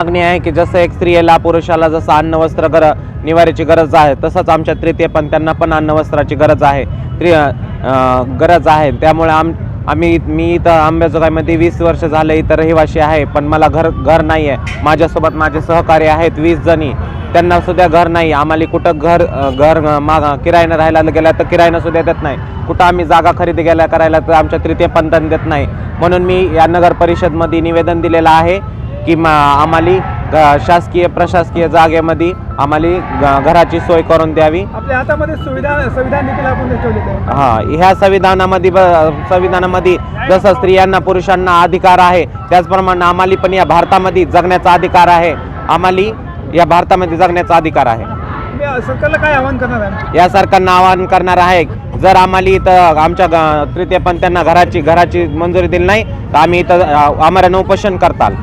मागणी आहे की जसं एक स्त्रियेला पुरुषाला जसं अन्न वस्त्र गर निवाऱ्याची गरज आहे तसंच आमच्या तृतीय पण त्यांना पण अन्न वस्त्राची गरज आहे. त्रि गरज आहे. त्यामुळे आम आम्ही मी इथं आंबेजोगाईमध्ये वीस वर्ष झालं इथं रहिवाशी आहे पण मला घर घर नाही आहे माझ्यासोबत माझे सहकारी आहेत वीस जणी. त्यांना सुद्धा घर नाही. आम्हाला कुठं घर घर माग किरायनं राहायला गेल्या तर किरायनं सुद्धा देत नाही. कुठं आम्ही जागा खरेदी गेल्या करायला तर आमच्या तृतीय पंथन देत नाही. म्हणून मी या नगर परिषदमध्ये निवेदन दिलेलं आहे की मा आम्हाला शासकीय प्रशासकीय जागेमध्ये आम्हाला घराची सोय करून द्यावी. आपल्या हातामध्ये सुविधा संविधान देखील आपण ठेवलेलं आहे. हा ह्या संविधानामध्ये संविधानामध्ये जसं स्त्रियांना पुरुषांना अधिकार आहे त्याचप्रमाणे आम्हाला पण या भारतामध्ये जगण्याचा अधिकार आहे. आम्हाला या भारतामध्ये जगण्याचा अधिकार आहे. सरकारला काय आवाहन करणार आहे? या सरकारनं आवाहन करणार आहे जर आम्हाला इथं आमच्या तृतीय पंथांना घराची घराची मंजुरी दिली नाही तर आम्ही इथं आमरण उपोषण करताल.